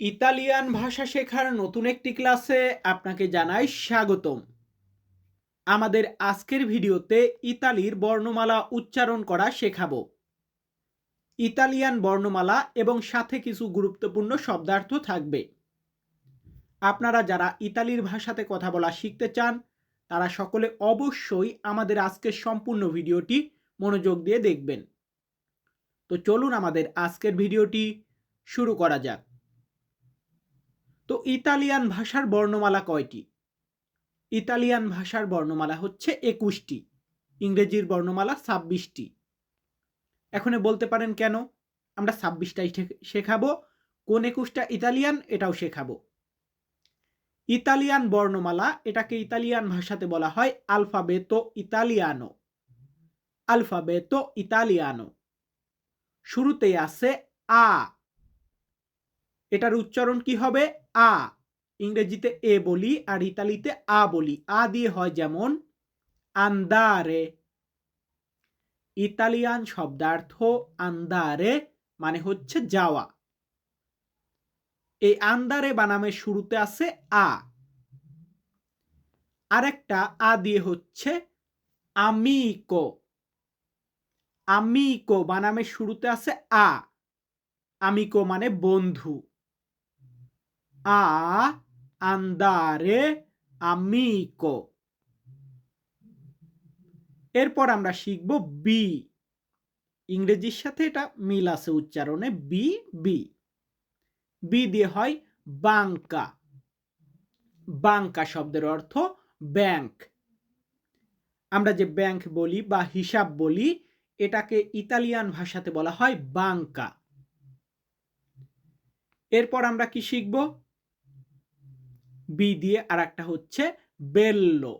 Italian ভাষা শেখার নতুন একটি ক্লাসে আপনাকে জানাই স্বাগতম। আমাদের আজকের ভিডিওতে ইতালির বর্ণমালা উচ্চারণ করা শেখাবো। ইতালিয়ান বর্ণমালা এবং সাথে কিছু গুরুত্বপূর্ণ শব্দার্থ থাকবে। আপনারা যারা ইতালির ভাষাতে কথা বলা শিখতে চান, তারা সকলে অবশ্যই আমাদের আজকের সম্পূর্ণ ভিডিওটি মনোযোগ দিয়ে দেখবেন। তো চলুন আমাদের আজকের ভিডিওটি শুরু করা যাক। তো ইতালিয়ান ভাষার বর্ণমালা কয়টি? ইতালিয়ান ভাষার বর্ণমালা হচ্ছে একুশটি, ইংরেজির বর্ণমালা ছাব্বিশটি। এখন বলতে পারেন কেন? আমরা ছাব্বিশটাই শেখাবো, কোন একুশটা ইতালিয়ান এটাও শেখাবো। ইতালিয়ান বর্ণমালা এটাকে ইতালিয়ান ভাষাতে বলা হয় আলফাবেতো ইতালিয়ানো। আলফাবেতো ইতালিয়ানো। শুরুতেই আছে আ এটার উচ্চারণ কি হবে? আ। ইংরেজিতে এ বলি আর ইতালিতে আ বলি। আ দিয়ে হয় যেমন, আন্দারে। ইতালিয়ান শব্দার্থ আন্দারে মানে হচ্ছে যাওয়া। এই আন্দারে বানামের শুরুতে আছে আ। আরেকটা আ দিয়ে হচ্ছে আমিকো। আমিকো বানামের শুরুতে আছে আ। আমিকো মানে বন্ধু। আ আন্দারে আমিকো এরপর আমরা শিখব বি ইংরেজির সাথে এটা মিল আছে উচ্চারণে। বি বি বি দিয়ে হয় বাঙ্কা বাঙ্কা শব্দের অর্থ ব্যাংক আমরা যে ব্যাংক বলি বা হিসাব বলি, এটাকে ইতালিয়ান ভাষাতে বলা হয় বাঙ্কা এরপর আমরা কি শিখব? বি দিয়ে আর একটা হচ্ছে বেল্লো।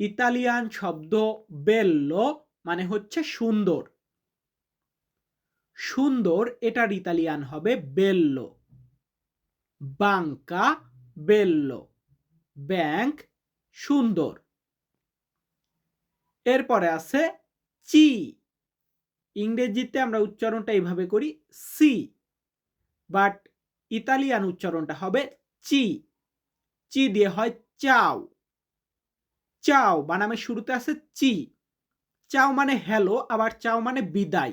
ইতালিয়ান শব্দ বেল্লো মানে হচ্ছে সুন্দর। সুন্দর এটার ইতালিয়ান হবে বেল্লো। বাঙ্কা বেল্লো। ব্যাংক সুন্দর। এরপরে আছে চি। ইংরেজিতে আমরা উচ্চারণটা এইভাবে করি সি। বাট ইতালিয়ান উচ্চারণটা হবে চি চি দিয়ে হয় চাও। চাও বানামের শুরুতে আছে চি। চাও মানে হ্যালো আবার চাও মানে বিদায়।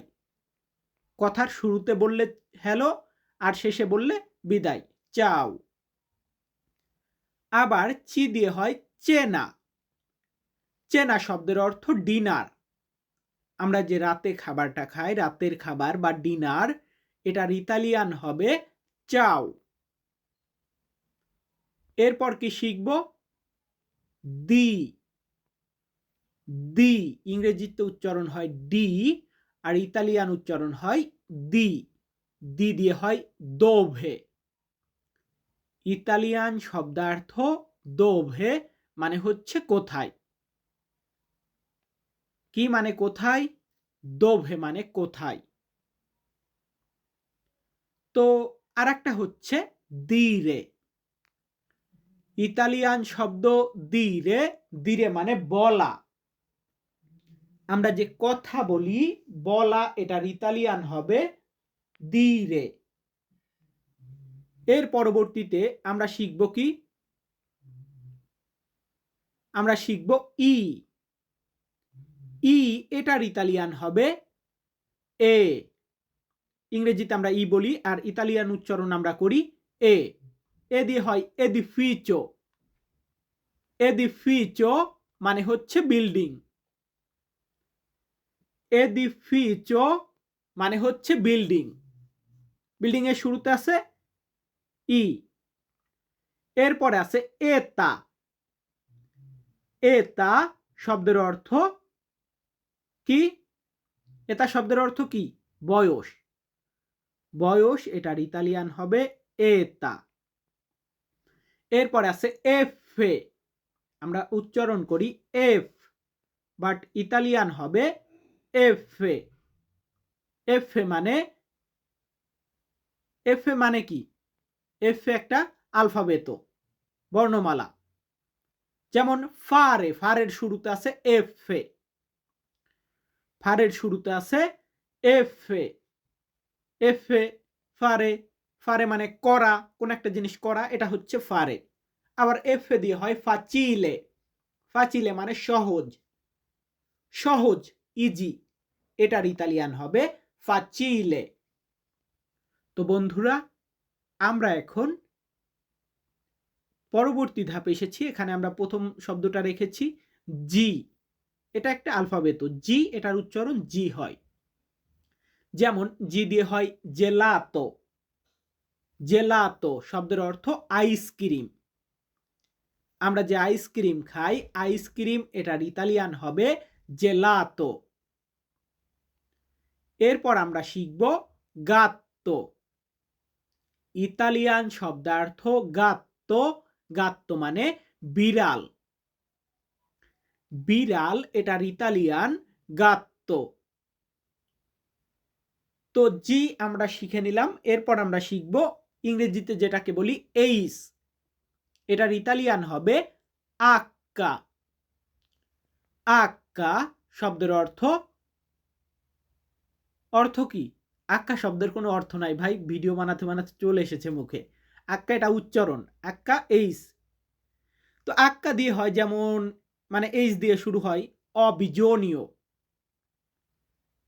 কথার শুরুতে বললে হ্যালো আর শেষে বললে বিদায়, চাও। আবার চি দিয়ে হয় চেনা। চেনা শব্দের অর্থ ডিনার। আমরা যে রাতে খাবারটা খাই, রাতের খাবার বা ডিনার, এটার ইতালিয়ান হবে চাও। এরপর কি শিখব? দি। দি, ইংরেজিতে উচ্চারণ হয় ডি আর ইতালিয়ান উচ্চারণ হয় দি। দি দিয়ে হয় দোভে। ইতালিয়ান শব্দার্থ দোভে মানে হচ্ছে কোথায়? কি মানে কোথায়? দোভে মানে কোথায়? তো আর একটা হচ্ছে দিরে। ইতালিয়ান শব্দ দিরে দিরে মানে বলা। আমরা যে কথা বলি, বলা এটার ইতালিয়ান হবে দিরে। এর পরবর্তীতে আমরা শিখব কি? আমরা শিখব ই। ই এটার ইতালিয়ান হবে এ। ইংরেজিতে আমরা ই বলি আর ইতালিয়ান উচ্চারণ আমরা করি এ। হয় এদিফিচো এদিফিচো মানে হচ্ছে বিল্ডিং। এদিফিচো মানে হচ্ছে বিল্ডিং। বিল্ডিং এর শুরুতে আছে ই। এরপরে আছে এতা। এতা শব্দের অর্থ কি? এটা শব্দের অর্থ কি? বয়স। বয়স এটার ইতালিয়ান হবে এতা। এরপরে আছে এফ এ আমরা উচ্চারণ করি এফ বাট ইতালিয়ান হবে এফ এ এফ এ মানে এফ এ মানে কি? এফ একটা আলফাবেত বর্ণমালা। যেমন ফারে ফারের শুরুতে আছে এফ এ ফারের শুরুতে আছে এফ এ এফ এ ফারে ফারে মানে করা, কোন একটা জিনিস করা, এটা হচ্ছে ফারে। আবার এফ দিয়ে হয় ফাচিলে। ফাচিলে মানে সহজ। সহজ ইজি এটার ইতালিয়ান হবে ফাচিলে। তো বন্ধুরা, আমরা এখন পরবর্তী ধাপে এসেছি। এখানে আমরা প্রথম শব্দটা রেখেছি, জি। এটা একটা আলফাবেত। জি, এটার উচ্চারণ জি হয়। যেমন, জি দিয়ে হয় জেলাতো। জেলাতো, শব্দের অর্থ আইসক্রিম আমরা যে আইসক্রিম খাই আইসক্রিম এটার ইতালিয়ান হবে জেলাতো। এরপর আমরা শিখব গাত্তো। ইতালিয়ান শব্দার্থ গাত্তো গাত্তো মানে বিড়াল। বিড়াল এটার ইতালিয়ান গাত্তো। তো জি আমরা শিখে নিলাম, এরপর আমরা শিখব ইংরেজিতে যেটাকে বলি এইস। এটার ইতালিয়ান হবে আক্কা। আক্কা শব্দের অর্থ অর্থ কি? আক্কা শব্দের কোনো অর্থ নাই ভাই, ভিডিও বানাতে বানাতে চলে এসেছে মুখে। আক্কা এটা উচ্চারণ, আক্কা এইস। তো আক্কা দিয়ে হয় যেমন মানে এইচ দিয়ে শুরু হয়, অবিজনীয়।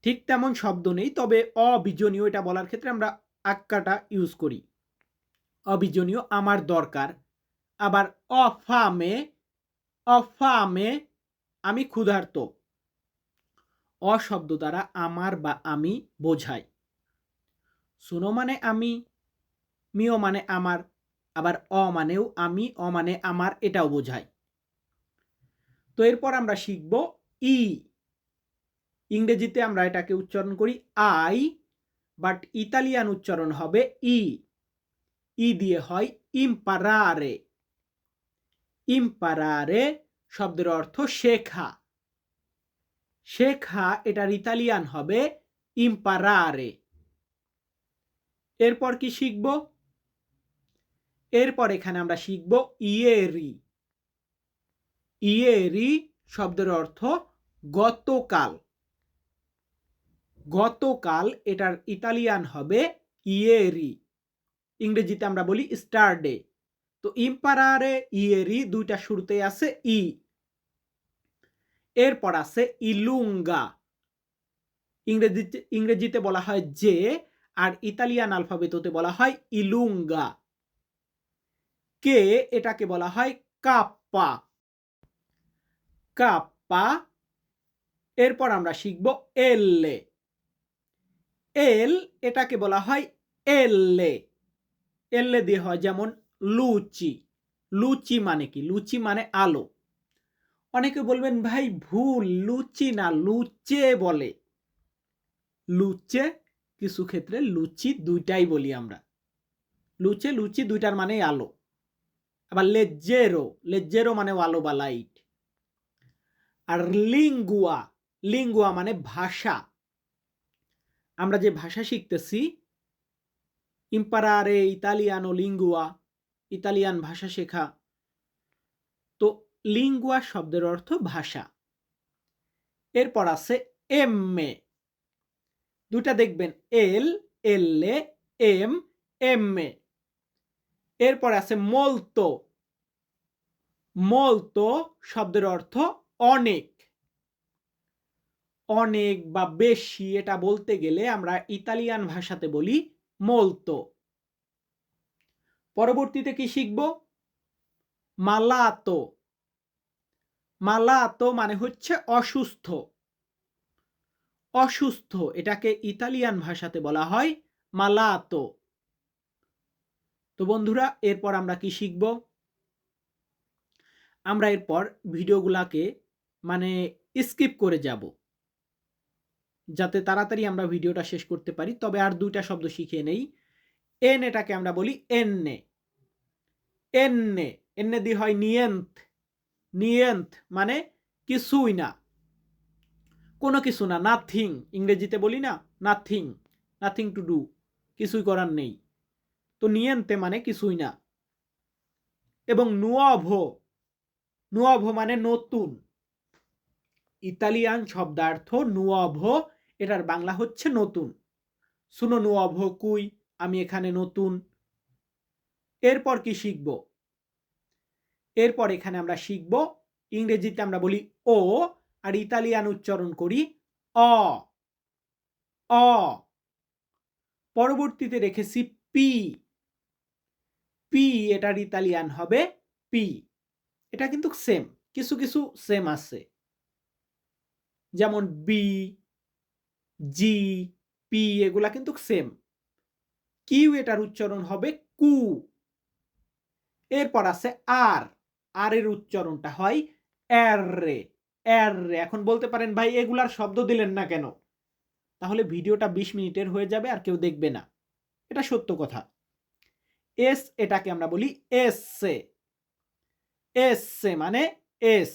ঠিক তেমন শব্দ নেই, তবে অবিজনীয় এটা বলার ক্ষেত্রে আমরা আক্কাটা ইউজ করি। অবিজনীয়, আমার দরকার। আবার অফামে অফামে আমি ক্ষুধার্ত। অশব্দ দ্বারা আমার বা আমি বোঝাই। শুনো মানে আমি, মিও মানে আমার, আবার অ মানেও আমি, অ মানে আমার, এটাও বোঝায় তো এরপর আমরা শিখব ই। ইংরেজিতে আমরা এটাকে উচ্চারণ করি আই, বাট ইতালিয়ান উচ্চারণ হবে ই। ই দিয়ে হয় ইম্পারারে। ইম্পারারে শব্দের অর্থ শেখা। শেখা এটার ইতালিয়ান হবে ইম্পারারে। এরপর কি শিখব? এরপর এখানে আমরা শিখব ইয়েরি। ইয়েরি শব্দের অর্থ গতকাল। গতকাল এটার ইতালিয়ান হবে ইয়েরি। ইংরেজিতে আমরা বলি স্টার ডে। তো ইম্পারারে ইয়েরি দুইটা শুরুতে আছে ই। এরপর আছে ইলুঙ্গা। ইংরেজিতে ইংরেজিতে বলা হয় জে আর ইতালিয়ান আলফাবেততে বলা হয় ইলুঙ্গা। কে এটাকে বলা হয় কাপ্পা। কাপ্পা। এরপর আমরা শিখব এললে এল এটাকে বলা হয় এললে এললে দিয়ে হয় যেমন লুচি। লুচি মানে কি? লুচি মানে আলো। অনেকে বলবেন, ভাই, ভুল। লুচি না, লুচে বলে। লুচে কিছু ক্ষেত্রে লুচি দুইটাই বলি আমরা। লুচে, লুচি দুইটার মানে আলো। আবার লেজেরো লেজেরো মানে আলো বা লাইট। আর লিঙ্গুয়া লিঙ্গুয়া মানে ভাষা। আমরা যে ভাষা শিখতেছি ইম্পারারে ইতালিয়ানো লিঙ্গুয়া ইতালিয়ান ভাষা শেখা। তো লিঙ্গুয়া শব্দের অর্থ ভাষা। এরপর আছে এমএ দুটা দেখবেন এল এললে এম এম এমএ এরপর আছে মলতো মলতো শব্দের অর্থ অনেক। অনেক বা বেশি এটা বলতে গেলে আমরা ইতালিয়ান ভাষাতে বলি মলতো পরবর্তীতে কি শিখব? মালাতো মালাতো মানে হচ্ছে অসুস্থ। অসুস্থ, এটাকে ইতালিয়ান ভাষাতে বলা হয় মালাতো তো বন্ধুরা, এরপর আমরা কি শিখব? আমরা এরপর ভিডিওগুলাকে মানে স্কিপ করে যাব। যাতে তাড়াতাড়ি আমরা ভিডিওটা শেষ করতে পারি। তবে আর দুইটা শব্দ শিখে নেই। এন এটাকে আমরা বলি এন্নে। এন্নে। এন্নে দিয়ে হয় নিয়েন্থ নিয়েন্থ মানে কিছুই না। কোনো কিছু না। নাথিং ইংরেজিতে বলি না নাথিং নাথিং টু ডু কিছুই করার নেই। তো নিয়েন্তে মানে কিছুই না। এবং নুয়াভো। নুয়াভো মানে নতুন। ইতালিয়ান শব্দার্থ নুয়াভো এটার বাংলা হচ্ছে নতুন। সুনো নুয়াভো কুই, আমি এখানে নতুন। এরপর কি শিখব? এরপর এখানে আমরা শিখব, ইংরেজিতে আমরা বলি ও আর ইতালিয়ান উচ্চারণ করি অ। অ। পরবর্তীতে রেখেছি পি। পি এটার ইতালিয়ান হবে পি। এটা কিন্তু সেম কিছু কিছু সেম আছে। যেমন বি জি পি এগুলা কিন্তু সেম কিউ এটার উচ্চারণ হবে কু। এরপর আছে আর। আর এর উচ্চারণটা হয় এর রে এর রে এখন বলতে পারেন, ভাই, এগুলার শব্দ দিলেন না কেন? তাহলে ভিডিওটা বিশ মিনিটের হয়ে যাবে, আর কেউ দেখবে না। এটা সত্য কথা। এস এটাকে আমরা বলি এস সে এস সে মানে এস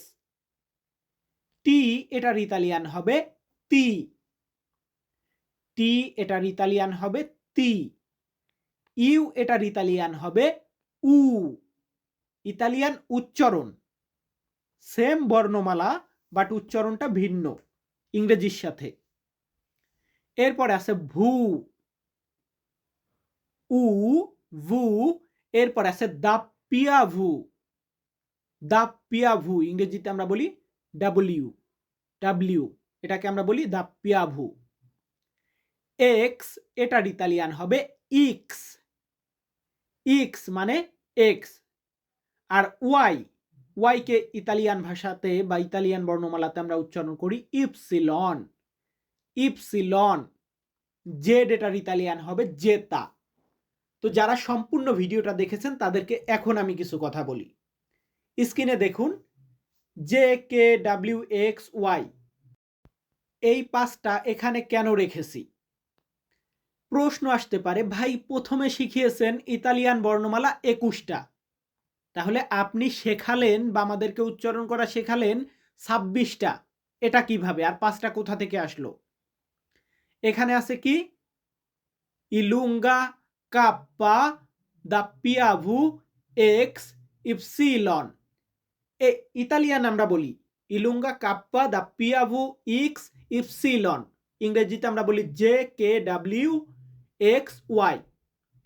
টি এটার ইতালিয়ান হবে তি টি এটার ইতালিয়ান হবে তি। ইউ এটার ইতালিয়ান হবে উ। ইতালিয়ান উচ্চারণ। সেম বর্ণমালা, বাট উচ্চারণটা ভিন্ন ইংরেজির সাথে। এরপরে আছে ভু। উ, ভু, এরপর আছে দাপিয়া ভু। দাপিয়া ভু, ইংরেজিতে আমরা বলি ডাব্লিউ ডাব্লিউ এটাকে আমরা বলি দাপিয়া ভু। এক্স এটার ইতালিয়ান হবে ইক্স ইক্স মানে এক্স আর ওয়াই ওয়াইকে ইতালিয়ান ভাষাতে বা ইতালিয়ান বর্ণমালাতে আমরা উচ্চারণ করি ইপসিলন ইপসিলন জেড এটার ইতালিয়ান হবে জেতা। তো যারা সম্পূর্ণ ভিডিওটা দেখেছেন, তাদেরকে এখন আমি কিছু কথা বলি। স্ক্রিনে দেখুন J K W X Y এই পাঁচটা এখানে কেন রেখেছি? প্রশ্ন আসতে পারে, ভাই, প্রথমে শিখিয়েছেন ইতালিয়ান বর্ণমালা একুশটা। তাহলে আপনি শেখালেন বা আমাদেরকে উচ্চারণ করা শেখালেন ছাব্বিশটা। এটা কীভাবে? আর পাঁচটা কোথা থেকে আসলো? এখানে আছে কি? ইলুঙ্গা কাপ্পা দাপ্পিয়াভু এক্স ইপসিলন। এ, ইতালিয়ান আমরা বলি। ইলুঙ্গা কাপ্পা দাপ্পিয়াভু ইক্স ইপসিলন। ইংরেজিতে আমরা বলি J K W X Y,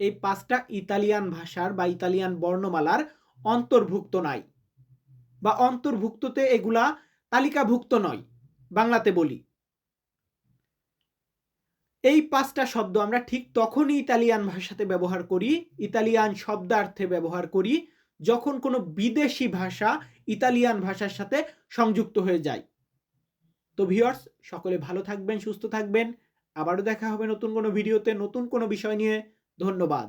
এই পাঁচটা ইতালিয়ান ভাষার বা ইতালিয়ান বর্ণমালার অন্তর্ভুক্ত নাই। বা অন্তর্ভুক্ততে এগুলা তালিকাভুক্ত নয়, বাংলাতে বলি। এই পাঁচটা শব্দ আমরা ঠিক তখনই ইতালিয়ান ভাষাতে ব্যবহার করি, ইতালিয়ান শব্দার্থে ব্যবহার করি, যখন কোনো বিদেশি ভাষা ইতালিয়ান ভাষার সাথে সংযুক্ত হয়ে যায়। তো ভিউয়ার্স সকলে ভালো থাকবেন, সুস্থ থাকবেন। আবারও দেখা হবে নতুন কোনো ভিডিওতে নতুন কোনো বিষয় নিয়ে। ধন্যবাদ।